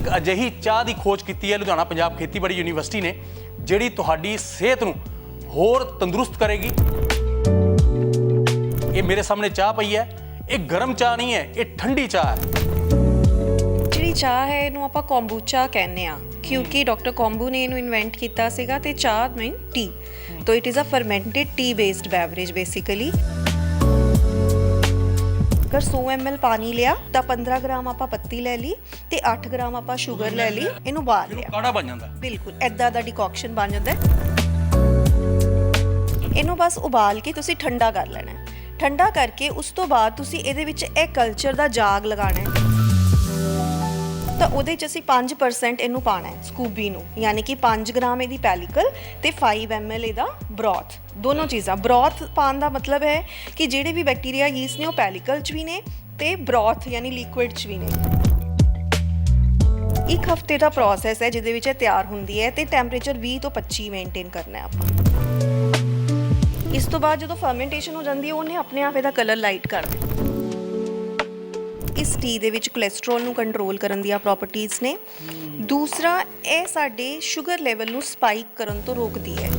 ਇੱਕ ਅਜਿਹੀ ਚਾਹ ਦੀ ਖੋਜ ਕੀਤੀ ਹੈ ਲੁਧਿਆਣਾ ਪੰਜਾਬ ਖੇਤੀਬਾੜੀ ਯੂਨੀਵਰਸਿਟੀ ਨੇ ਜਿਹੜੀ ਤੁਹਾਡੀ ਸਿਹਤ ਨੂੰ ਹੋਰ ਤੰਦਰੁਸਤ ਕਰੇਗੀ। ਇਹ ਮੇਰੇ ਸਾਹਮਣੇ ਚਾਹ ਪਈ ਹੈ। ਇਹ ਗਰਮ ਚਾਹ ਨਹੀਂ ਹੈ ਇਹ ਠੰਡੀ ਚਾਹ ਹੈ। ਜਿਹੜੀ ਚਾਹ ਹੈ ਇਹਨੂੰ ਆਪਾਂ ਕੰਬੂਚਾ ਕਹਿੰਦੇ ਆ ਕਿਉਂਕਿ ਡਾਕਟਰ ਕੰਬੂ ਨੇ ਇਹਨੂੰ ਇਨਵੈਂਟ ਕੀਤਾ ਸੀਗਾ ਤੇ ਚਾਹ ਮੀਨ ਟੀ ਤੋ it is a fermented tea based beverage basically ਅਗਰ 100 ml ਪਾਣੀ ਲਿਆ ਤਾਂ 15 ਗ੍ਰਾਮ ਆਪਾਂ ਪੱਤੀ ਲੈ ਲਈ ਤੇ 8 ਗ੍ਰਾਮ ਆਪਾਂ ਸ਼ੂਗਰ ਲੈ ਲਈ ਇਹਨੂੰ ਉਬਾਲ ਲਿਆ। ਕਾੜਾ ਬਣ ਜਾਂਦਾ। ਬਿਲਕੁਲ ਐਦਾਂ ਦਾ ਡਿਕੌਕਸ਼ਨ ਬਣ ਜਾਂਦਾ। ਇਹਨੂੰ ਬਸ ਉਬਾਲ ਕੇ ਤੁਸੀਂ ਠੰਡਾ ਕਰ ਲੈਣਾ ਠੰਡਾ ਕਰਕੇ ਉਸ ਤੋਂ ਬਾਅਦ ਤੁਸੀਂ ਇਹਦੇ ਵਿੱਚ ਇਹ ਕਲਚਰ ਦਾ ਜਾਗ ਲਗਾਉਣਾ ਹੈ। ਤਾਂ ਉਹਦੇ ਚ ਅਸੀਂ 5% ਇਹਨੂੰ ਪਾਣਾ ਹੈ ਸਕੂਬੀ ਨੂੰ। ਯਾਨੀ ਕਿ 5 ਗ੍ਰਾਮ ਇਹਦੀ ਪੈਲੀਕਲ ਤੇ 5 ml ਇਹਦਾ ਬ੍ਰੌਥ ਦੋਨੋਂ ਚੀਜ਼ਾਂ। ਬ੍ਰੌਥ ਪਾਉਣ ਦਾ ਮਤਲਬ ਹੈ ਕਿ ਜਿਹੜੇ ਵੀ ਬੈਕਟੀਰੀਆ ਯੀਸਟ ਨੇ ਉਹ ਪੈਲੀਕਲ ਚ ਵੀ ਨੇ ਤੇ ਬ੍ਰੌਥ ਯਾਨੀ ਲਿਕੁਇਡ ਚ ਵੀ ਨੇ। ਇੱਕ ਹਫ਼ਤੇ ਦਾ ਪ੍ਰੋਸੈਸ ਹੈ ਜਿਹਦੇ ਵਿੱਚ ਇਹ ਤਿਆਰ ਹੁੰਦੀ ਹੈ ਤੇ ਟੈਂਪਰੇਚਰ 20 ਤੋਂ 25 ਮੇਨਟੇਨ ਕਰਨਾ ਹੈ ਆਪਾਂ। ਇਸ ਤੋਂ ਬਾਅਦ ਜਦੋਂ ਫਰਮੈਂਟੇਸ਼ਨ ਹੋ ਜਾਂਦੀ ਹੈ, ਉਹਨੇ ਆਪਣੇ ਆਪ ਇਹਦਾ ਕਲਰ ਲਾਈਟ ਕਰ ਦੇਣਾ। ਇਸ ਟੀ ਦੇ ਵਿੱਚ ਕੋਲੇਸਟ੍ਰੋਲ ਨੂੰ ਕੰਟਰੋਲ ਕਰਨ ਦੀਆਂ ਪ੍ਰੋਪਰਟੀਆਂ ਨੇ। ਦੂਸਰਾ, ਇਹ ਸਾਡੇ ਸ਼ੂਗਰ ਲੈਵਲ ਨੂੰ ਸਪਾਈਕ ਕਰਨ ਤੋਂ ਰੋਕਦੀ ਹੈ।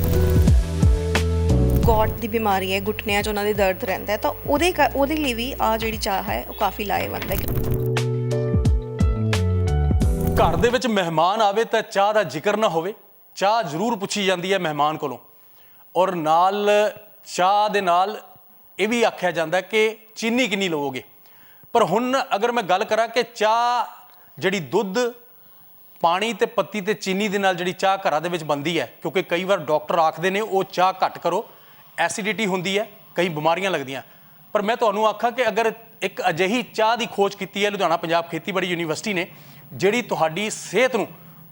ਗੋਟ ਦੀ ਬਿਮਾਰੀ ਹੈ, ਗੁੱਟਨਿਆਂ 'ਚ ਉਹਨਾਂ ਦੇ ਦਰਦ ਰਹਿੰਦਾ ਹੈ, ਤਾਂ ਉਹਦੇ ਉਹਦੇ ਲਈ ਵੀ ਆ ਜਿਹੜੀ ਚਾਹ ਹੈ, ਉਹ ਕਾਫੀ ਲਾਹੇਵੰਦ ਹੈ। ਘਰ ਦੇ ਵਿੱਚ ਮਹਿਮਾਨ ਆਵੇ ਤਾਂ ਚਾਹ ਦਾ ਜ਼ਿਕਰ ਨਾ ਹੋਵੇ। ਚਾਹ ਜ਼ਰੂਰ ਪੁੱਛੀ ਜਾਂਦੀ ਹੈ ਮਹਿਮਾਨ ਕੋਲੋਂ। ਔਰ ਨਾਲ ਚਾਹ ਦੇ ਨਾਲ ਇਹ ਵੀ ਆਖਿਆ ਜਾਂਦਾ ਕਿ ਚੀਨੀ ਕਿੰਨੀ ਲਵੋਗੇ? ਪਰ ਹੁਣ ਅਗਰ ਮੈਂ ਗੱਲ ਕਰਾਂ ਕਿ ਚਾਹ ਜਿਹੜੀ ਦੁੱਧ, ਪਾਣੀ ਤੇ ਪੱਤੀ ਤੇ ਚੀਨੀ ਦੇ ਨਾਲ ਜਿਹੜੀ ਚਾਹ ਘਰਾਂ ਦੇ ਵਿੱਚ ਬਣਦੀ ਹੈ, ਕਿਉਂਕਿ ਕਈ ਵਾਰ ਡਾਕਟਰ ਆਖਦੇ ਨੇ ਉਹ ਚਾਹ ਘੱਟ ਕਰੋ, ਐਸਿਡਿਟੀ ਹੁੰਦੀ ਹੈ, ਕਈ ਬਿਮਾਰੀਆਂ ਲੱਗਦੀਆਂ। ਪਰ ਮੈਂ ਤੁਹਾਨੂੰ ਆਖਾਂ ਕਿ ਅਗਰ ਇੱਕ ਅਜਿਹੀ ਚਾਹ ਦੀ ਖੋਜ ਕੀਤੀ ਹੈ, ਲੁਧਿਆਣਾ ਪੰਜਾਬ ਖੇਤੀਬਾੜੀ ਯੂਨੀਵਰਸਿਟੀ ਨੇ, ਜਿਹੜੀ ਤੁਹਾਡੀ ਸਿਹਤ ਨੂੰ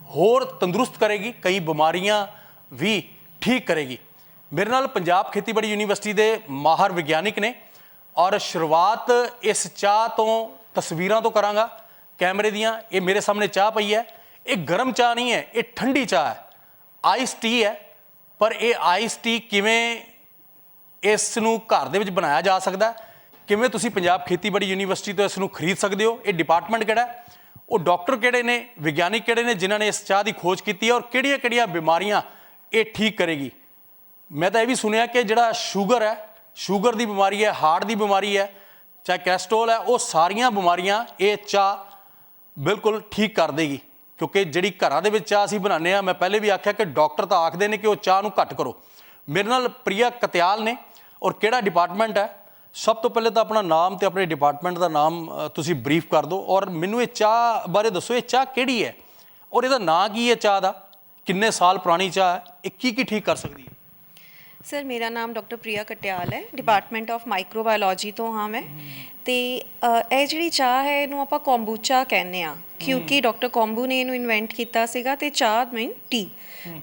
ਹੋਰ ਤੰਦਰੁਸਤ ਕਰੇਗੀ, ਕਈ ਬਿਮਾਰੀਆਂ ਵੀ ਠੀਕ ਕਰੇਗੀ। ਮੇਰੇ ਨਾਲ ਪੰਜਾਬ ਖੇਤੀਬਾੜੀ ਯੂਨੀਵਰਸਿਟੀ ਦੇ ਮਾਹਰ ਵਿਗਿਆਨਿਕ ਨੇ ਔਰ ਸ਼ੁਰੂਆਤ ਇਸ ਚਾਹ ਤੋਂ, ਤਸਵੀਰਾਂ ਤੋਂ ਕਰਾਂਗਾ। ਕੈਮਰੇ ਦੀਆਂ, ਇਹ ਮੇਰੇ ਸਾਹਮਣੇ ਚਾਹ ਪਈ ਹੈ। ਇਹ ਗਰਮ ਚਾਹ ਨਹੀਂ ਹੈ, ਇਹ ਠੰਡੀ ਚਾਹ ਹੈ। ਆਈਸ ਟੀ ਹੈ, ਪਰ ਇਹ ਆਈਸ ਟੀ ਕਿਵੇਂ ਇਸ ਨੂੰ ਘਰ ਦੇ ਵਿੱਚ ਬਣਾਇਆ ਜਾ ਸਕਦਾ ਕਿਵੇਂ ਤੁਸੀਂ ਪੰਜਾਬ ਖੇਤੀਬਾੜੀ ਯੂਨੀਵਰਸਿਟੀ ਤੋਂ ਇਸ ਨੂੰ ਖਰੀਦ ਸਕਦੇ ਹੋ? ਇਹ ਡਿਪਾਰਟਮੈਂਟ ਕਿਹੜਾ ਹੈ? ਉਹ ਡਾਕਟਰ ਕਿਹੜੇ ਨੇ? ਵਿਗਿਆਨਿਕ ਕਿਹੜੇ ਨੇ ਜਿਨ੍ਹਾਂ ਨੇ ਇਸ ਚਾਹ ਦੀ ਖੋਜ ਕੀਤੀ ਹੈ ਔਰ ਕਿਹੜੀਆਂ-ਕਿਹੜੀਆਂ ਬਿਮਾਰੀਆਂ ਇਹ ਠੀਕ ਕਰੇਗੀ? ਮੈਂ ਤਾਂ ਇਹ ਵੀ ਸੁਣਿਆ ਕਿ ਜਿਹੜਾ ਸ਼ੂਗਰ ਹੈ ਸ਼ੂਗਰ ਦੀ ਬਿਮਾਰੀ ਹੈ, ਹਾਰਟ ਦੀ ਬਿਮਾਰੀ ਹੈ, ਚਾਹੇ ਕੈਸਟਰੋਲ ਹੈ, ਉਹ ਸਾਰੀਆਂ ਬਿਮਾਰੀਆਂ ਇਹ ਚਾਹ ਬਿਲਕੁਲ ਠੀਕ ਕਰ ਦੇਗੀ। ਕਿਉਂਕਿ ਜਿਹੜੀ ਘਰਾਂ ਦੇ ਵਿੱਚ ਚਾਹ ਅਸੀਂ ਬਣਾਉਂਦੇ ਆ ਮੈਂ ਪਹਿਲੇ ਵੀ ਆਖਿਆ ਕਿ ਡਾਕਟਰ ਤਾਂ ਆਖਦੇ ਨੇ ਕਿ ਉਹ ਚਾਹ ਨੂੰ ਘੱਟ ਕਰੋ। ਮੇਰੇ ਨਾਲ ਪ੍ਰਿਆ ਕਤਿਆਲ ਨੇ ਔਰ ਕਿਹੜਾ ਡਿਪਾਰਟਮੈਂਟ ਹੈ? ਸਭ ਤੋਂ ਪਹਿਲੇ ਤਾਂ ਆਪਣਾ ਨਾਮ ਤੇ ਆਪਣੇ ਡਿਪਾਰਟਮੈਂਟ ਦਾ ਨਾਮ ਤੁਸੀਂ ਬਰੀਫ ਕਰ ਦਿਓ ਔਰ ਮੈਨੂੰ ਇਹ ਚਾਹ ਬਾਰੇ ਦੱਸੋ, ਇਹ ਚਾਹ ਕਿਹੜੀ ਹੈ? ਔਰ ਇਹਦਾ ਨਾਂ ਕੀ ਹੈ ਚਾਹ ਦਾ? ਕਿੰਨੇ ਸਾਲ ਪੁਰਾਣੀ ਚਾਹ ਹੈ? ਇਹ ਕੀ ਕੀ ਠੀਕ ਕਰ ਸਕਦੀ ਹੈ? ਸਰ ਮੇਰਾ ਨਾਮ ਡਾਕਟਰ ਪ੍ਰਿਆ ਕਟਿਆਲ ਹੈ। ਡਿਪਾਰਟਮੈਂਟ ਆਫ ਮਾਈਕਰੋਬਾਇਓਲੋਜੀ ਤੋਂ ਹਾਂ ਮੈਂ। ਤੇ ਅ, ਇਹ ਜਿਹੜੀ ਚਾਹ ਹੈ ਇਹਨੂੰ ਆਪਾਂ ਕੰਬੂਚਾ ਕਹਿੰਦੇ ਆ ਕਿਉਂਕਿ ਡਾਕਟਰ ਕੰਬੂ ਨੇ ਇਹਨੂੰ ਇਨਵੈਂਟ ਕੀਤਾ ਸੀਗਾ ਤੇ ਚਾਹ ਮੀਨ ਟੀ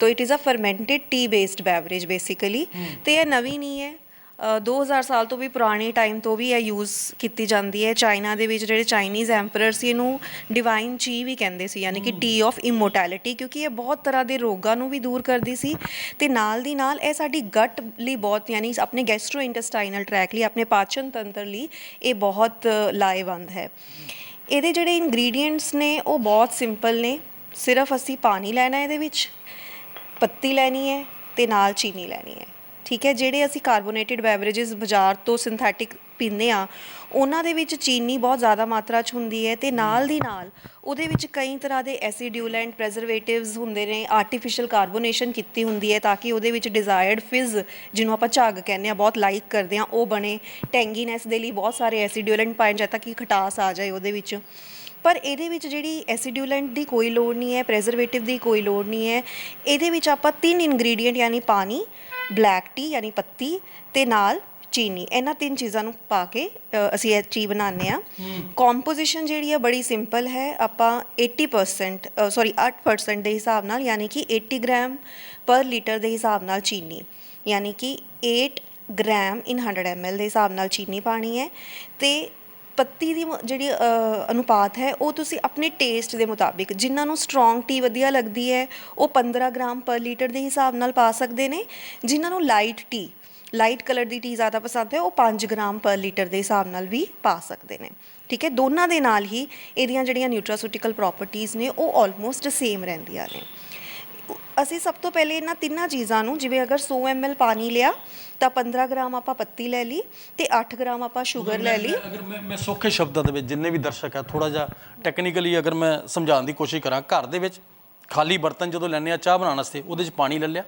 ਤੋ it is a fermented tea based beverage basically ਤੇ ਇਹ ਨਵੀਂ ਨਹੀਂ ਹੈ। 2000 ਸਾਲ ਤੋਂ ਵੀ ਪੁਰਾਣੇ ਟਾਈਮ ਤੋਂ ਵੀ ਇਹ ਯੂਜ਼ ਕੀਤੀ ਜਾਂਦੀ ਹੈ। ਚਾਈਨਾ ਦੇ ਵਿੱਚ ਜਿਹੜੇ ਚਾਈਨੀਜ਼ ਐਮਪਰਰ ਸੀ ਇਹਨੂੰ ਡਿਵਾਈਨ ਚੀ ਵੀ ਕਹਿੰਦੇ ਸੀ ਯਾਨੀ ਕਿ ਟੀ ਆਫ ਇਮੋਰਟੈਲਿਟੀ ਕਿਉਂਕਿ ਇਹ ਬਹੁਤ ਤਰ੍ਹਾਂ ਦੇ ਰੋਗਾਂ ਨੂੰ ਵੀ ਦੂਰ ਕਰਦੀ ਸੀ ਤੇ ਨਾਲ ਦੀ ਨਾਲ ਇਹ ਸਾਡੀ ਗਟ ਲਈ ਬਹੁਤ ਯਾਨੀ ਆਪਣੇ ਗੈਸਟ੍ਰੋ ਇੰਟੈਸਟਾਈਨਲ ਟਰੈਕ ਲਈ ਆਪਣੇ ਪਾਚਨ ਤੰਤਰ ਲਈ ਇਹ ਬਹੁਤ ਲਾਹੇਵੰਦ ਹੈ। ਇਹਦੇ ਜਿਹੜੇ ਇੰਗਰੀਡੀਐਂਟਸ ਨੇ ਉਹ ਬਹੁਤ ਸਿੰਪਲ ਨੇ। ਸਿਰਫ ਅਸੀਂ ਪਾਣੀ ਲੈਣਾ ਇਹਦੇ ਵਿੱਚ ਪੱਤੀ ਲੈਣੀ ਹੈ ਤੇ ਨਾਲ ਚੀਨੀ ਲੈਣੀ ਹੈ। ਠੀਕ ਹੈ, ਜਿਹੜੇ ਅਸੀਂ ਕਾਰਬੋਨੇਟਿਡ ਬੈਵਰੇजेस ਬਾਜ਼ਾਰ ਤੋਂ ਸਿੰਥੈਟਿਕ ਪੀਂਦੇ ਆ ਉਹਨਾਂ ਦੇ ਵਿੱਚ ਚੀਨੀ ਬਹੁਤ ਜ਼ਿਆਦਾ ਮਾਤਰਾ 'ਚ ਹੁੰਦੀ ਹੈ ਤੇ ਨਾਲ ਦੀ ਨਾਲ ਉਹਦੇ ਵਿੱਚ ਕਈ ਤਰ੍ਹਾਂ ਦੇ ਐਸੀਡਿਊਲੈਂਟ ਪ੍ਰੈਜ਼ਰਵੇਟਿਵਸ ਹੁੰਦੇ ਨੇ ਆਰਟੀਫੀਸ਼ੀਅਲ ਕਾਰਬੋਨੇਸ਼ਨ ਕੀਤੀ ਹੁੰਦੀ ਹੈ ਤਾਂ ਕਿ ਉਹਦੇ ਵਿੱਚ ਡਿਜ਼ਾਇਰਡ ਫਿਜ਼ ਜਿਹਨੂੰ ਆਪਾਂ ਝੱਗ ਕਹਿੰਦੇ ਆ ਬਹੁਤ ਲਾਈਕ ਕਰਦੇ ਆ ਉਹ ਬਣੇ। ਟੈਂਗੀਨੈਸ ਦੇ ਲਈ ਬਹੁਤ ਸਾਰੇ ਐਸੀਡਿਊਲੈਂਟ ਪਾਏ ਜਾਂਦੇ ਤਾਂ ਕਿ ਖਟਾਸ ਆ ਜਾਏ ਉਹਦੇ ਵਿੱਚ। ਪਰ ਇਹਦੇ ਵਿੱਚ ਜਿਹੜੀ ਐਸੀਡਿਊਲੈਂਟ ਦੀ ਕੋਈ ਲੋੜ ਨਹੀਂ ਹੈ ਪ੍ਰੈਜ਼ਰਵੇਟਿਵ ਦੀ ਕੋਈ ਲੋੜ ਨਹੀਂ ਹੈ, ਇਹਦੇ ਵਿੱਚ ਆਪਾਂ ਤਿੰਨ ਇੰਗਰੀਡੀਐਂਟ ਯਾਨੀ ਪਾਣੀ ਬਲੈਕ ਟੀ ਯਾਨੀ ਪੱਤੀ ਤੇ ਨਾਲ ਚੀਨੀ। ਇਹਨਾਂ ਤਿੰਨ ਚੀਜ਼ਾਂ ਨੂੰ ਪਾ ਕੇ ਅ, ਅਸੀਂ ਇਹ ਚੀ ਬਣਾਉਂਦੇ ਆ ਕੰਪੋਜੀਸ਼ਨ ਜਿਹੜੀ ਹੈ ਬੜੀ ਸਿੰਪਲ ਹੈ। ਆਪਾਂ 80% ਸੌਰੀ 8% ਦੇ ਹਿਸਾਬ ਨਾਲ ਯਾਨੀ ਕਿ 80 ਗ੍ਰਾਮ ਪਰ ਲੀਟਰ ਦੇ ਹਿਸਾਬ ਨਾਲ ਚੀਨੀ। ਯਾਨੀ ਕਿ 8 ਗ੍ਰਾਮ ਇਨ 100 ml ਦੇ ਹਿਸਾਬ ਨਾਲ ਚੀਨੀ ਪਾਣੀ ਹੈ ਤੇ ਪੱਤੀ ਦੀ ਮ- ਜਿਹੜੀ ਅ, ਅਨੁਪਾਤ ਹੈ ਉਹ ਤੁਸੀਂ ਆਪਣੇ ਟੇਸਟ ਦੇ ਮੁਤਾਬਿਕ ਜਿਨ੍ਹਾਂ ਨੂੰ ਸਟਰੋਂਗ ਟੀ ਵਧੀਆ ਲੱਗਦੀ ਹੈ ਉਹ 15 ਗ੍ਰਾਮ ਪਰ ਲੀਟਰ ਦੇ ਹਿਸਾਬ ਨਾਲ ਪਾ ਸਕਦੇ ਨੇ ਜਿਨ੍ਹਾਂ ਨੂੰ ਲਾਈਟ ਟੀ ਲਾਈਟ ਕਲਰ ਦੀ ਟੀ ਜ਼ਿਆਦਾ ਪਸੰਦ ਹੈ ਉਹ 5 ਗ੍ਰਾਮ ਪਰ ਲੀਟਰ ਦੇ ਹਿਸਾਬ ਨਾਲ ਵੀ ਪਾ ਸਕਦੇ ਨੇ। ਠੀਕ ਹੈ? ਦੋਨਾਂ ਦੇ ਨਾਲ ਹੀ ਇਹਦੀਆਂ ਜਿਹੜੀਆਂ ਨਿਊਟਰਾਸੂਟੀਕਲ ਪ੍ਰਾਪਰਟੀਆਂ ਨੇ ਉਹ ਆਲਮੋਸਟ ਸੇਮ ਰਹਿੰਦੀਆਂ ਨੇ। ਅਸੀਂ ਸਭ ਤੋਂ ਪਹਿਲੇ ਇਹਨਾਂ ਤਿੰਨਾਂ ਚੀਜ਼ਾਂ ਨੂੰ ਜਿਵੇਂ ਅਗਰ 100 ml ਪਾਣੀ ਲਿਆ ਤਾਂ 15 ਗ੍ਰਾਮ ਆਪਾਂ ਪੱਤੀ ਲੈ ਲਈ ਤੇ 8 ਗ੍ਰਾਮ ਆਪਾਂ ਸ਼ੂਗਰ ਲੈ ਲਈ। ਅਗਰ ਮੈਂ ਮੈਂ ਸੌਖੇ ਸ਼ਬਦਾਂ ਦੇ ਵਿੱਚ ਜਿੰਨੇ ਵੀ ਦਰਸ਼ਕ ਆ ਥੋੜਾ ਜਿਹਾ ਟੈਕਨੀਕਲੀ ਅਗਰ ਮੈਂ ਸਮਝਾਉਣ ਦੀ ਕੋਸ਼ਿਸ਼ ਕਰਾਂ ਘਰ ਦੇ ਵਿੱਚ ਖਾਲੀ ਬਰਤਨ ਜਦੋਂ ਲੈਂਦੇ ਆ ਚਾਹ ਬਣਾਉਣ ਵਾਸਤੇ ਉਹਦੇ 'ਚ ਪਾਣੀ ਲੈ ਲਿਆ।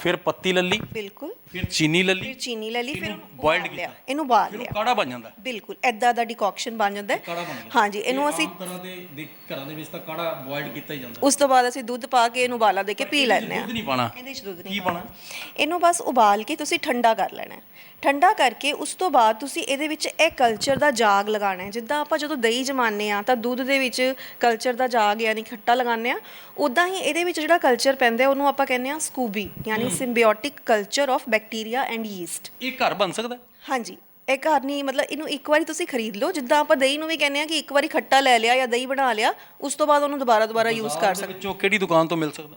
ਫਿਰ ਪੱਤੀ ਲੈ ਲਈ ਬਿਲਕੁਲ। ਫਿਰ ਚੀਨੀ ਲੈ ਲਈ ਫਿਰ ਚੀਨੀ ਲੈ ਲਈ ਫਿਰ ਇਹਨੂੰ ਉਹਨੂੰ boiled ਉਬਾਲ ਲਿਆ ਕੀਤਾ। ਇਹਨੂੰ ਉਬਾਲ ਫਿਰ ਲਿਆ। ਕਾੜਾ ਬਣ ਜਾਂਦਾ। ਬਿਲਕੁਲ ਐਦਾਂ ਦਾ ਡਿਕੌਕਸ਼ਨ ਬਣ ਜਾਂਦਾ। ਹੈ ਕਾੜਾ ਬਣ ਗਿਆ ਹਾਂਜੀ ਇਹਨੂੰ ਅਸੀਂ ਆਮ ਤਰ੍ਹਾਂ ਦੇ ਦੇ ਘਰਾਂ ਦੇ ਵਿੱਚ ਤਾਂ ਕਾੜਾ ਬੋਇਲਡ ਕੀਤਾ ਹੀ ਜਾਂਦਾ। ਉਸ ਤੋਂ ਬਾਅਦ ਅਸੀਂ ਦੁੱਧ ਪਾ ਕੇ ਇਹਨੂੰ ਉਬਾਲਾ ਦੇ ਕੇ ਪੀ ਲੈਂਦੇ ਆ ਦੁੱਧ ਨਹੀਂ ਪਾਣਾ। ਇਹਦੇ ਚ ਦੁੱਧ ਨਹੀਂ ਪਾਣਾ। ਇਹਨੂੰ ਬਸ ਉਬਾਲ ਕੇ ਤੁਸੀਂ ਠੰਡਾ ਕਰ ਲੈਣਾ ਹੈ। ਠੰਡਾ ਕਰਕੇ ਉਸ ਤੋਂ ਬਾਅਦ ਤੁਸੀਂ ਇਹਦੇ ਵਿੱਚ ਇਹ ਕਲਚਰ ਦਾ ਜਾਗ ਲਗਾਉਣਾ ਹੈ। ਜਿੱਦਾਂ ਆਪਾਂ ਜਦੋਂ ਦਹੀਂ ਜਮਾਉਂਦੇ ਆ ਤਾਂ ਦੁੱਧ ਦੇ ਵਿੱਚ ਕਲਚਰ ਦਾ ਜਾਗ ਯਾਨੀ ਖੱਟਾ ਲਗਾਉਂਦੇ ਆ ਉਦਾਂ ਹੀ ਇਹਦੇ ਵਿੱਚ ਜਿਹੜਾ ਕਲਚਰ ਪੈਂਦਾ ਹੈ, ਉਹਨੂੰ ਆਪਾਂ ਕਹਿੰਦੇ ਆ ਸਕੂਬੀ ਯਾਨੀ symbiotic culture of bacteria and yeast ਇਹ ਘਰ ਬਣ ਸਕਦਾ? ਹੈ? ਹਾਂਜੀ। ਇਹ ਘਰ ਨਹੀਂ ਮਤਲਬ ਇਹਨੂੰ ਇੱਕ ਵਾਰੀ ਤੁਸੀਂ ਖਰੀਦ ਲਓ। ਜਿੱਦਾਂ ਆਪਾਂ ਦਹੀਂ ਨੂੰ ਵੀ ਕਹਿੰਦੇ ਆ ਕਿ ਇੱਕ ਵਾਰੀ ਖੱਟਾ ਲੈ ਲਿਆ ਜਾਂ ਦਹੀਂ ਬਣਾ ਲਿਆ ਉਸ ਤੋਂ ਬਾਅਦ ਉਹਨੂੰ ਦੁਬਾਰਾ ਦੁਬਾਰਾ ਯੂਜ਼ ਕਰ ਬਾਜ਼ਾਰ ਦੇ ਵਿੱਚੋਂ ਕਿਹੜੀ ਦੁਕਾਨ ਤੋਂ ਮਿਲ ਸਕਦਾ?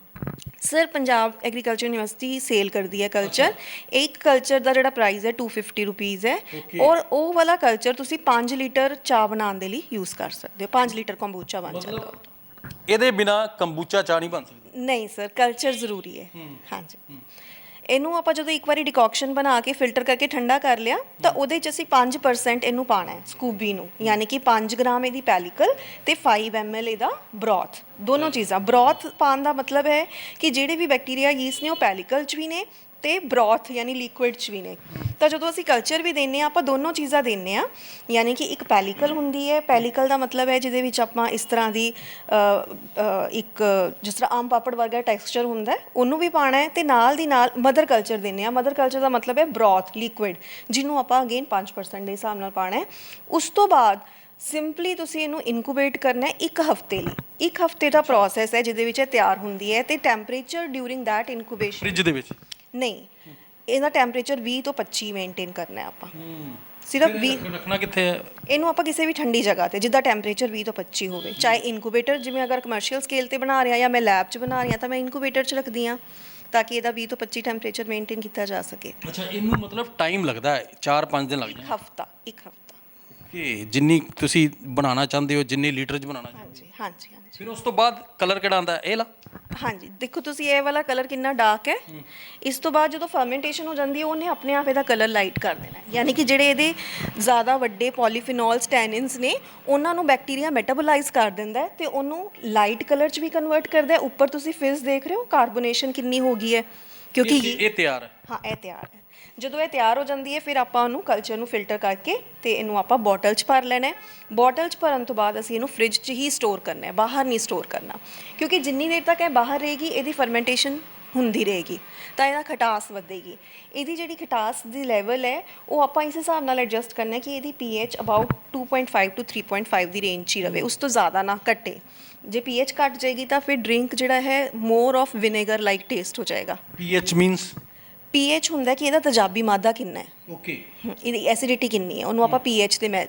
Sir Punjab Agriculture University sell ਕਰਦੀ ਹੈ ਕਲਚਰ ਇੱਕ ਕਲਚਰ ਦਾ ਜਿਹੜਾ ਪ੍ਰਾਈਸ ਹੈ 250 ਰੁਪੀਸ ਹੈ. ਔਰ ਉਹ ਵਾਲਾ ਕਲਚਰ ਤੁਸੀਂ 5 ਲੀਟਰ ਚਾਹ ਬਣਾਉਣ ਦੇ ਲਈ ਯੂਜ਼ ਕਰ ਸਕਦੇ ਹੋ। 5 ਲੀਟਰ ਕੰਬੂਚਾ ਬਣ ਜਾਂਦਾ। ਇਹਦੇ ਬਿਨਾ ਕੰਬੂਚਾ ਚਾਹ ਨਹੀਂ ਬਣ ਸਕਦੀ। ਨਹੀਂ ਸਰ ਕਲਚਰ ਜ਼ਰੂਰੀ ਹੈ। ਹਾਂਜੀ। ਇਹਨੂੰ ਆਪਾਂ ਜਦੋਂ ਇੱਕ ਵਾਰੀ ਡਿਕੌਕਸ਼ਨ ਬਣਾ ਕੇ ਫਿਲਟਰ ਕਰਕੇ ਠੰਡਾ ਕਰ ਲਿਆ ਤਾਂ ਉਹਦੇ 'ਚ ਅਸੀਂ 5% ਇਹਨੂੰ ਪਾਣਾ ਹੈ ਸਕੂਬੀ ਨੂੰ। ਯਾਨੀ ਕਿ 5 ਗ੍ਰਾਮ ਇਹਦੀ ਪੈਲੀਕਲ ਤੇ 5 ml ਇਹਦਾ ਬ੍ਰੌਥ ਦੋਨੋਂ ਚੀਜ਼ਾਂ। ਬ੍ਰੌਥ ਪਾਉਣ ਦਾ ਮਤਲਬ ਹੈ ਕਿ ਜਿਹੜੇ ਵੀ ਬੈਕਟੀਰੀਆ ਯੀਸਟ ਨੇ ਉਹ ਪੈਲੀਕਲ 'ਚ ਵੀ ਨੇ ਤੇ ਬ੍ਰੌਥ ਯਾਨੀ ਲਿਕੁਇਡ 'ਚ ਵੀ ਨੇ। ਤਾਂ ਜਦੋਂ ਅਸੀਂ ਕਲਚਰ ਵੀ ਦਿੰਨੇ ਆ ਆਪਾਂ ਦੋਨੋਂ ਚੀਜ਼ਾਂ ਦਿੰਨੇ ਆ ਯਾਨੀ ਕਿ ਇੱਕ ਪੈਲੀਕਲ ਹੁੰਦੀ ਹੈ। ਪੈਲੀਕਲ ਦਾ ਮਤਲਬ ਹੈ ਜਿਹਦੇ ਵਿੱਚ ਆਪਾਂ ਇਸ ਤਰ੍ਹਾਂ ਦੀ ਇੱਕ ਜਿਸ ਤਰ੍ਹਾਂ ਆਮ ਪਾਪੜ ਵਰਗਾ ਟੈਕਸਚਰ ਹੁੰਦਾ ਉਹਨੂੰ ਵੀ ਪਾਣਾ ਹੈ ਤੇ ਨਾਲ ਦੀ ਨਾਲ ਮਦਰ ਕਲਚਰ ਦਿੰਨੇ ਆ ਮਦਰ ਕਲਚਰ ਦਾ ਮਤਲਬ ਹੈ ਬ੍ਰੌਥ ਲਿਕੁਇਡ ਜਿਹਨੂੰ ਆਪਾਂ ਅਗੇਨ 5% ਦੇ ਹਿਸਾਬ ਨਾਲ ਪਾਣਾ ਹੈ। ਉਸ ਤੋਂ ਬਾਅਦ ਸਿੰਪਲੀ ਤੁਸੀਂ ਇਹਨੂੰ ਇਨਕੂਬੇਟ ਕਰਨਾ ਹੈ ਇੱਕ ਹਫ਼ਤੇ ਲਈ। ਇੱਕ ਹਫ਼ਤੇ ਦਾ ਪ੍ਰੋਸੈਸ ਹੈ ਜਿਹਦੇ ਵਿੱਚ ਇਹ ਤਿਆਰ ਹੁੰਦੀ ਹੈ ਤੇ temperature during that incubation fridge ਦੇ ਵਿੱਚ? ਨਹੀਂ। ਇਹਦਾ ਟੈਂਪਰੇਚਰ 20 ਤੋਂ 25 ਮੇਨਟੇਨ ਕਰਨਾ ਹੈ ਆਪਾਂ। ਸਿਰਫ 20 ਫਿਰ ਰੱਖਣਾ ਕਿੱਥੇ ਹੈ? ਇਹਨੂੰ ਆਪਾਂ ਕਿਸੇ ਵੀ ਠੰਡੀ ਜਗ੍ਹਾ ਤੇ ਜਿੱਦਾਂ ਟੈਂਪਰੇਚਰ 20 ਤੋਂ 25 ਹੋਵੇ। ਚਾਹੇ ਇਨਕੂਬੇਟਰ ਜਿਵੇਂ ਅਗਰ ਕਮਰਸ਼ੀਅਲ ਸਕੇਲ ਤੇ ਬਣਾ ਰਿਹਾ ਜਾਂ ਮੈਂ ਲੈਬ 'ਚ ਬਣਾ ਰਿਹਾ ਤਾਂ ਮੈਂ ਇਨਕੂਬੇਟਰ 'ਚ ਰੱਖਦੀ ਆ ਤਾਂ ਕਿ ਇਹਦਾ 20 ਤੋਂ 25 ਟੈਂਪਰੇਚਰ ਮੇਨਟੇਨ ਕੀਤਾ ਜਾ ਸਕੇ। ਅੱਛਾ ਇਹਨੂੰ ਮਤਲਬ ਟਾਈਮ ਲੱਗਦਾ ਹੈ? 4-5 ਦਿਨ ਲੱਗ ਜਾਂਦੇ ਹਫਤਾ ਇੱਕ ਹਫਤਾ। ਕਿ ਜਿੰਨੀ ਤੁਸੀਂ ਬਣਾਉਣਾ ਚਾਹੁੰਦੇ ਹੋ ਜਿੰਨੀ ਲੀਟਰ ਚ ਬਣਾਉਣਾ ਚਾਹੁੰਦੇ ਹਾਂਜੀ ਹਾਂਜੀ ਹਾਂਜੀ। ਹੋ। ਫਿਰ ਉਸ ਤੋਂ ਬਾਅਦ ਕਲਰ ਕਿਹੜਾ ਆਉਂਦਾ? ਹੈ? ਇਹ ਲਾ। ਹਾਂਜੀ ਦੇਖੋ ਤੁਸੀਂ ਇਹ ਵਾਲਾ ਕਲਰ ਕਿੰਨਾ ਡਾਰਕ ਹੈ। ਇਸ ਤੋਂ ਬਾਅਦ ਜਦੋਂ ਫਰਮੈਂਟੇਸ਼ਨ ਹੋ ਜਾਂਦੀ ਹੈ ਉਹਨੇ ਆਪਣੇ ਆਪ ਇਹਦਾ ਕਲਰ ਲਾਈਟ ਕਰ ਦੇਣਾ ਹੈ। ਯਾਨੀ ਕਿ ਜਿਹੜੇ ਇਹਦੇ ਜ਼ਿਆਦਾ ਵੱਡੇ ਪੋਲੀਫੀਨੋਲਸ ਟੈਨਿਨਸ ਨੇ ਉਹਨਾਂ ਨੂੰ ਬੈਕਟੀਰੀਆ ਮੈਟਾਬੋਲਾਈਜ਼ ਕਰ ਦਿੰਦਾ ਹੈ ਤੇ ਉਹਨੂੰ ਲਾਈਟ ਕਲਰ 'ਚ ਵੀ ਕਨਵਰਟ ਕਰਦਾ ਹੈ। ਉੱਪਰ ਤੁਸੀਂ ਫਿਜ਼ ਦੇਖ ਰਹੇ ਹੋ ਕਾਰਬੋਨੇਸ਼ਨ ਕਿੰਨੀ ਹੋ ਗਈ ਹੈ। ਕਿਉਂਕਿ ਇਹ- ਇਹ ਤਿਆਰ ਹੈ। ਹਾਂ ਇਹ ਤਿਆਰ ਹੈ। ਜਦੋਂ ਇਹ ਤਿਆਰ ਹੋ ਜਾਂਦੀ ਹੈ, ਫਿਰ ਆਪਾਂ ਉਹਨੂੰ ਕਲਚਰ ਨੂੰ ਫਿਲਟਰ ਕਰਕੇ ਤੇ ਇਹਨੂੰ ਆਪਾਂ ਬੋਟਲ 'ਚ ਭਰ ਲੈਣਾ ਹੈ। ਬੋਟਲ 'ਚ ਭਰਨ ਤੋਂ ਬਾਅਦ ਅਸੀਂ ਇਹਨੂੰ ਫ੍ਰਿਜ 'ਚ ਹੀ ਸਟੋਰ ਕਰਨਾ ਹੈ, ਬਾਹਰ ਨਹੀਂ ਸਟੋਰ ਕਰਨਾ। ਕਿਉਂਕਿ ਜਿੰਨੀ ਦੇਰ ਤੱਕ ਇਹ ਬਾਹਰ ਰਹੇਗੀ, ਇਹਦੀ ਫਰਮੈਂਟੇਸ਼ਨ ਹੁੰਦੀ ਰਹੇਗੀ, ਤਾਂ ਇਹਦਾ ਖਟਾਸ ਵਧੇਗੀ। ਇਹਦੀ ਜਿਹੜੀ ਖਟਾਸ ਦੀ ਲੈਵਲ ਹੈ, ਉਹ ਆਪਾਂ ਇਸ ਹਿਸਾਬ ਨਾਲ ਐਡਜਸਟ ਕਰਨਾ ਕਿ ਇਹਦੀ pH ਅਬਾਊਟ 2.5 ਟੂ 3.5 ਦੀ ਰੇਂਜ 'ਚ ਹੀ ਰਵੇ, ਉਸ ਤੋਂ ਜ਼ਿਆਦਾ ਨਾ ਘਟੇ। ਜੇ pH ਘਟ ਜਾਏਗੀ ਤਾਂ ਫਿਰ ਡਰਿੰਕ ਜਿਹੜਾ ਹੈ more of vinegar like taste ਹੋ ਜਾਏਗਾ। ਪੀਐਚ ਮੀਨਸ pH ਹੁੰਦਾ ਕਿ ਇਹਦਾ ਤੇਜ਼ਾਬੀ ਮਾਦਾ ਕਿੰਨਾ ਹੈ? ਓਕੇ। ਇਹਦੀ ਐਸਿਡਿਟੀ ਕਿੰਨੀ ਹੈ? ਉਹਨੂੰ ਆਪਾਂ pH ਦੇ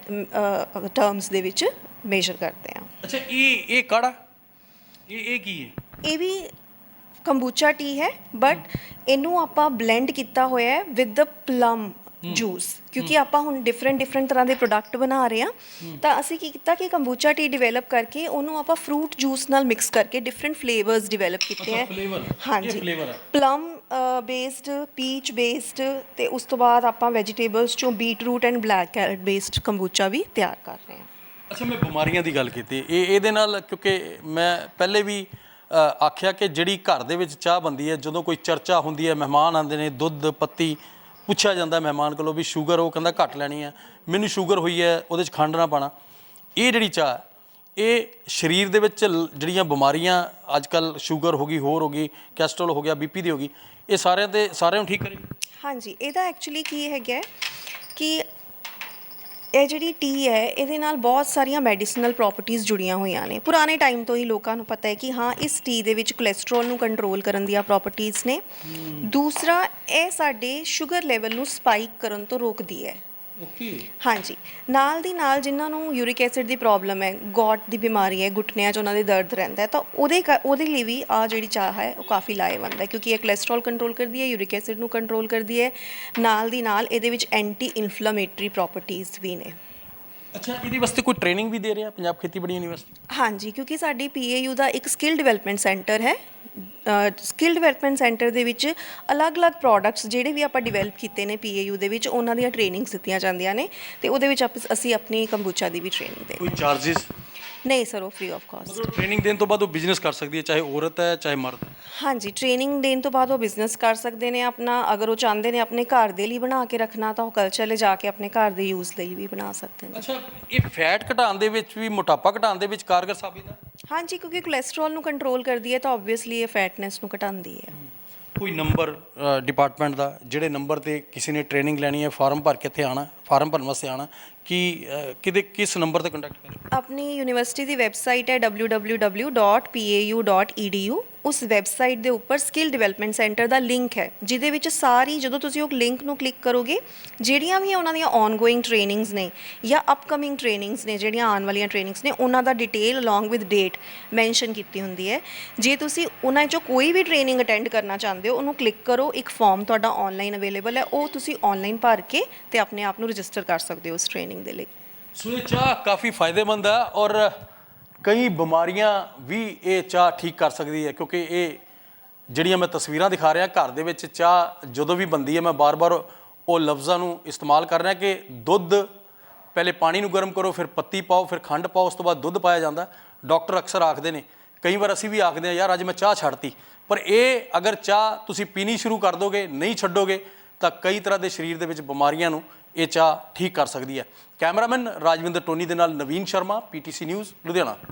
ਟਰਮਸ ਦੇ ਵਿੱਚ ਮੇਜ਼ਰ ਕਰਦੇ ਹਾਂ। ਅੱਛਾ ਇਹ ਇਹ ਕਾੜਾ? ਇਹ ਇਹ ਕੀ ਹੈ? ਇਹ ਵੀ ਕੰਬੂਚਾ ਟੀ ਹੈ ਬਟ ਇਹਨੂੰ ਆਪਾਂ ਬਲੈਂਡ ਕੀਤਾ ਹੋਇਆ ਹੈ ਵਿਦ ਦ ਪਲਮ ਜੂਸ ਕਿਉਂਕਿ ਆਪਾਂ ਹੁਣ ਡਿਫਰੈਂਟ ਡਿਫਰੈਂਟ ਤਰ੍ਹਾਂ ਦੇ ਪ੍ਰੋਡਕਟ ਬਣਾ ਰਹੇ ਹਾਂ। ਤਾਂ ਅਸੀਂ ਕੀ ਕੀਤਾ ਕਿ ਕੰਬੂਚਾ ਟੀ ਡਿਵੈਲਪ ਕਰਕੇ ਉਹਨੂੰ ਆਪਾਂ ਫਰੂਟ ਜੂਸ ਨਾਲ ਮਿਕਸ ਕਰਕੇ ਡਿਫਰੈਂਟ ਫਲੇਵਰਸ ਡਿਵੈਲਪ ਕੀਤੇ ਹੈ। ਹਾਂਜੀ। ਪਲਮ ਬੇਸਡ ਪੀਚ ਬੇਸਡ ਤੇ ਉਸ ਤੋਂ ਬਾਅਦ ਆਪਾਂ ਵੈਜੀਟੇਬਲਸ ਚੋਂ beetroot and black carrot based kombucha ਵੀ ਤਿਆਰ ਕਰ ਰਹੇ ਹਾਂ। ਅੱਛਾ, ਮੈਂ ਬਿਮਾਰੀਆਂ ਦੀ ਗੱਲ ਕੀਤੀ। ਇਹ, ਇਹਦੇ ਨਾਲ ਕਿਉਂਕਿ ਮੈਂ ਪਹਿਲੇ ਵੀ ਆਖਿਆ ਕਿ ਜਿਹੜੀ ਘਰ ਦੇ ਵਿੱਚ ਚਾਹ ਬੰਦੀ ਹੈ, ਜਦੋਂ ਕੋਈ ਚਰਚਾ ਹੁੰਦੀ ਹੈ, ਮਹਿਮਾਨ ਆਉਂਦੇ ਨੇ, ਦੁੱਧ, ਪੱਤੀ, ਪੁੱਛਿਆ ਜਾਂਦਾ ਮਹਿਮਾਨ ਕੋਲੋਂ ਵੀ ਸ਼ੂਗਰ ਉਹ ਕਹਿੰਦਾ ਘੱਟ ਲੈਣੀ ਹੈ। ਮੈਨੂੰ ਸ਼ੂਗਰ ਹੋਈ ਹੈ, ਉਹਦੇ 'ਚ ਖੰਡ ਨਾ ਪਾਣਾ ਇਹ ਜਿਹੜੀ ਚਾਹ ਇਹ ਸਰੀਰ ਦੇ ਵਿੱਚ ਲ- ਜਿਹੜੀਆਂ ਬਿਮਾਰੀਆਂ ਅੱਜ ਕੱਲ ਸ਼ੂਗਰ ਹੋ ਗਈ, ਹੋਰ ਹੋ ਗਈ ਕੈਸਟਰੋਲ ਹੋ ਗਿਆ ਬੀਪੀ ਦੀ ਹੋ ਗਈ ਇਹ ਸਾਰਿਆਂ ਤੇ ਸਾਰਿਆਂ ਨੂੰ ਠੀਕ ਕਰੇਗੀ ਹਾਂਜੀ ਇਹਦਾ ਐਕਚੁਅਲੀ ਕੀ ਹੈਗਾ ਕਿ ਇਹ ਜਿਹੜੀ ਟੀ ਹੈ ਇਹਦੇ ਨਾਲ ਬਹੁਤ ਸਾਰੀਆਂ ਮੈਡੀਸਿਨਲ ਪ੍ਰੋਪਰਟੀਆਂ ਜੁੜੀਆਂ ਹੋਈਆਂ ਨੇ। ਪੁਰਾਣੇ ਟਾਈਮ ਤੋਂ ਹੀ ਲੋਕਾਂ ਨੂੰ ਪਤਾ ਹੈ ਕਿ ਹਾਂ ਇਸ ਟੀ ਦੇ ਵਿੱਚ ਕੋਲੇਸਟ੍ਰੋਲ ਨੂੰ ਕੰਟਰੋਲ ਕਰਨ ਦੀਆਂ ਪ੍ਰੋਪਰਟੀਆਂ ਨੇ। ਦੂਸਰਾ ਇਹ ਸਾਡੇ ਸ਼ੂਗਰ ਲੈਵਲ ਨੂੰ ਸਪਾਈਕ ਕਰਨ ਤੋਂ ਰੋਕਦੀ ਹੈ। ਓਕੇ ਹਾਂਜੀ। ਨਾਲ ਦੀ ਨਾਲ ਜਿਨ੍ਹਾਂ ਨੂੰ ਯੂਰਿਕ ਐਸਿਡ ਦੀ ਪ੍ਰੋਬਲਮ ਹੈ ਗੋਟ ਦੀ ਬਿਮਾਰੀ ਹੈ, ਗੁੱਟਨਿਆਂ 'ਚ ਉਹਨਾਂ ਦੇ ਦਰਦ ਰਹਿੰਦਾ ਹੈ, ਤਾਂ ਉਹਦੇ ਕ- ਉਹਦੇ ਲਈ ਵੀ ਆ ਜਿਹੜੀ ਚਾਹ ਹੈ, ਉਹ ਕਾਫੀ ਲਾਹੇਵੰਦ ਹੈ ਕਿਉਂਕਿ ਇਹ ਕੋਲੇਸਟ੍ਰੋਲ ਕੰਟਰੋਲ ਕਰਦੀ ਹੈ ਯੂਰਿਕ ਐਸਿਡ ਨੂੰ ਕੰਟਰੋਲ ਕਰਦੀ ਹੈ। ਨਾਲ ਦੀ ਨਾਲ ਇਹਦੇ ਵਿੱਚ ਐਂਟੀ ਇਨਫਲੇਮੇਟਰੀ ਪ੍ਰਾਪਰਟੀਆਂ ਵੀ ਨੇ। ਅੱਛਾ ਇਹਦੇ ਵਾਸਤੇ ਕੋਈ ਟ੍ਰੇਨਿੰਗ ਵੀ ਦੇ ਰਿਹਾ? ਪੰਜਾਬ ਖੇਤੀਬਾੜੀ ਯੂਨੀਵਰਸਿਟੀ? ਹਾਂਜੀ ਕਿਉਂਕਿ ਸਾਡੀ ਪੀਏਯੂ ਦਾ ਇੱਕ ਸਕਿੱਲ ਡਿਵੈਲਪਮੈਂਟ ਸੈਂਟਰ ਹੈ। ਸਕਿੱਲ ਡਿਵੈਲਪਮੈਂਟ ਸੈਂਟਰ ਦੇ ਵਿੱਚ ਅਲੱਗ-ਅਲੱਗ ਪ੍ਰੋਡਕਟਸ ਜਿਹੜੇ ਵੀ ਆਪਾਂ ਡਿਵੈਲਪ ਕੀਤੇ ਨੇ ਪੀਏਯੂ ਦੇ ਵਿੱਚ ਉਹਨਾਂ ਦੀਆਂ ਟ੍ਰੇਨਿੰਗਸ ਦਿੱਤੀਆਂ ਜਾਂਦੀਆਂ ਨੇ ਤੇ ਉਹਦੇ ਵਿੱਚ ਅਸੀਂ ਆਪਣੀ ਕੰਬੂਚਾ ਦੀ ਵੀ ਟ੍ਰੇਨਿੰਗ ਦੇ ਕੋਈ ਚਾਰजेस ਨਹੀਂ ਸਰ ਉਹ ਫ੍ਰੀ ਆਫ ਕਾਸਟ ਮਤਲਬ ਟ੍ਰੇਨਿੰਗ ਦੇਣ ਤੋਂ ਬਾਅਦ ਉਹ ਬਿਜ਼ਨਸ ਕਰ ਸਕਦੀ ਹੈ ਚਾਹੇ ਔਰਤ ਹੈ ਚਾਹੇ ਮਰਦ ਹੈ? ਹਾਂਜੀ ਟ੍ਰੇਨਿੰਗ ਦੇਣ ਤੋਂ ਬਾਅਦ ਉਹ ਬਿਜ਼ਨਸ ਕਰ ਸਕਦੇ ਨੇ ਆਪਣਾ ਅਗਰ ਉਹ ਚਾਹੁੰਦੇ ਨੇ ਆਪਣੇ ਘਰ ਦੇ ਲਈ ਬਣਾ ਕੇ ਰੱਖਣਾ ਤਾਂ ਉਹ ਕਲਚਰ ਲੈ ਜਾ ਕੇ ਆਪਣੇ ਘਰ ਦੇ ਯੂਜ਼ ਲਈ ਵੀ ਬਣਾ ਸਕਦੇ ਨੇ। ਅੱਛਾ ਇਹ ਫੈਟ ਘਟਾਉਣ ਦੇ ਵਿੱਚ ਵੀ ਮੋਟਾਪਾ ਘਟਾਉਣ ਦੇ ਵਿੱਚ ਕਾਰਗਰ ਸਾਬਿਤ ਹੈ? ਹਾਂਜੀ ਕਿਉਂਕਿ ਕੋਲੇਸਟ੍ਰੋਲ ਨੂੰ ਕੰਟਰੋਲ ਕਰਦੀ ਹੈ ਤਾਂ ਆਬਵੀਅਸਲੀ ਇਹ ਫੈਟਨੈਸ ਨੂੰ ਘਟਾਉਂਦੀ ਹੈ। ਕੋਈ ਨੰਬਰ ਡਿਪਾਰਟਮੈਂਟ ਦਾ ਜਿਹੜੇ ਨੰਬਰ ਤੇ ਕਿਸੇ ਨੇ ਟ੍ਰੇਨਿੰਗ ਲੈਣੀ ਹੈ ਫਾਰਮ ਭਰ ਕੇ ਇੱਥੇ ਆਣਾ ਫਾਰਮ ਭਰਨ ਵਾਸਤੇ ਆਣਾ ਕਿ ਅ, ਕਿਸ ਨੰਬਰ ਤੇ ਕੰਟੈਕਟ ਕਰੇ ਆਪਣੀ ਯੂਨੀਵਰਸਿਟੀ ਦੀ ਵੈਬਸਾਈਟ ਹੈ www.pau.edu e ਉਸ ਵੈਬਸਾਈਟ ਦੇ ਉੱਪਰ ਸਕਿੱਲ ਡਿਵੈਲਪਮੈਂਟ ਸੈਂਟਰ ਦਾ ਲਿੰਕ ਹੈ ਜਿਹਦੇ ਵਿੱਚ ਸਾਰੀ ਜਦੋਂ ਤੁਸੀਂ ਉਹ ਲਿੰਕ ਨੂੰ ਕਲਿੱਕ ਕਰੋਗੇ ਜਿਹੜੀਆਂ ਵੀ ਉਹਨਾਂ ਦੀਆਂ ਔਨਗੋਇੰਗ ਟ੍ਰੇਨਿੰਗਸ ਨੇ ਜਾਂ ਅਪਕਮਿੰਗ ਟ੍ਰੇਨਿੰਗਸ ਨੇ ਜਿਹੜੀਆਂ ਆਉਣ ਵਾਲੀਆਂ ਟ੍ਰੇਨਿੰਗਸ ਨੇ ਉਹਨਾਂ ਦਾ detail along with date mention ਕੀਤੀ ਹੁੰਦੀ ਹੈ। ਜੇ ਤੁਸੀਂ ਉਹਨਾਂ ਚੋਂ ਕੋਈ ਵੀ ਟ੍ਰੇਨਿੰਗ ਅਟੈਂਡ ਕਰਨਾ ਚਾਹੁੰਦੇ ਹੋ ਉਹਨੂੰ ਕਲਿੱਕ ਕਰੋ ਇੱਕ ਫਾਰਮ ਤੁਹਾਡਾ ਆਨਲਾਈਨ ਅਵੇਲੇਬਲ ਹੈ ਉਹ ਤੁਸੀਂ ਆਨਲਾਈਨ ਭਰ ਕੇ ਤੇ ਆਪਣੇ ਆਪ ਨੂੰ ਰਜਿਸਟਰ ਕਰ ਸਕਦੇ ਹੋ ਉਸ ਟ੍ਰੇਨਿੰਗ ਦੇ ਲਈ। ਸੋ ਇਹ ਚਾਹ ਕਾਫੀ ਫਾਇਦੇਮੰਦ ਹੈ ਔਰ ਕਈ ਬਿਮਾਰੀਆਂ ਵੀ ਇਹ ਚਾਹ ਠੀਕ ਕਰ ਸਕਦੀ ਹੈ ਕਿਉਂਕਿ ਇਹ ਜਿਹੜੀਆਂ ਮੈਂ ਤਸਵੀਰਾਂ ਦਿਖਾ ਰਿਹਾ, ਘਰ ਦੇ ਵਿੱਚ ਚਾਹ ਜਦੋਂ ਵੀ ਬੰਦੀ ਹੈ, ਮੈਂ ਬਾਰ-ਬਾਰ ਉਹ ਲਫ਼ਜ਼ਾਂ ਨੂੰ ਇਸਤੇਮਾਲ ਕਰ ਰਿਹਾ ਕਿ ਦੁੱਧ ਪਹਿਲੇ ਪਾਣੀ ਨੂੰ ਗਰਮ ਕਰੋ, ਫਿਰ ਪੱਤੀ ਪਾਓ, ਫਿਰ ਖੰਡ ਪਾਓ, ਉਸ ਤੋਂ ਬਾਅਦ ਦੁੱਧ ਪਾਇਆ ਜਾਂਦਾ। ਡਾਕਟਰ ਅਕਸਰ ਆਖਦੇ ਨੇ, ਕਈ ਵਾਰ ਅਸੀਂ ਵੀ ਆਖਦੇ ਹਾਂ, ਯਾਰ ਅੱਜ ਮੈਂ ਚਾਹ ਛੱਡਤੀ। ਪਰ ਇਹ ਅਗਰ ਚਾਹ ਤੁਸੀਂ ਪੀਣੀ ਸ਼ੁਰੂ ਕਰ ਦੋਗੇ, ਨਹੀਂ ਛੱਡੋਗੇ, ਤਾਂ ਕਈ ਤਰ੍ਹਾਂ ਦੇ ਸਰੀਰ ਦੇ ਵਿੱਚ ਬਿਮਾਰੀਆਂ ਨੂੰ ਇਹ ਚਾਹ ਠੀਕ ਕਰ ਸਕਦੀ ਹੈ। ਕੈਮਰਾਮੈਨ ਰਾਜਵਿੰਦਰ ਟੋਨੀ ਦੇ ਨਾਲ ਨਵੀਨ ਸ਼ਰਮਾ ਪੀਟੀਸੀ ਨਿਊਜ਼, ਲੁਧਿਆਣਾ।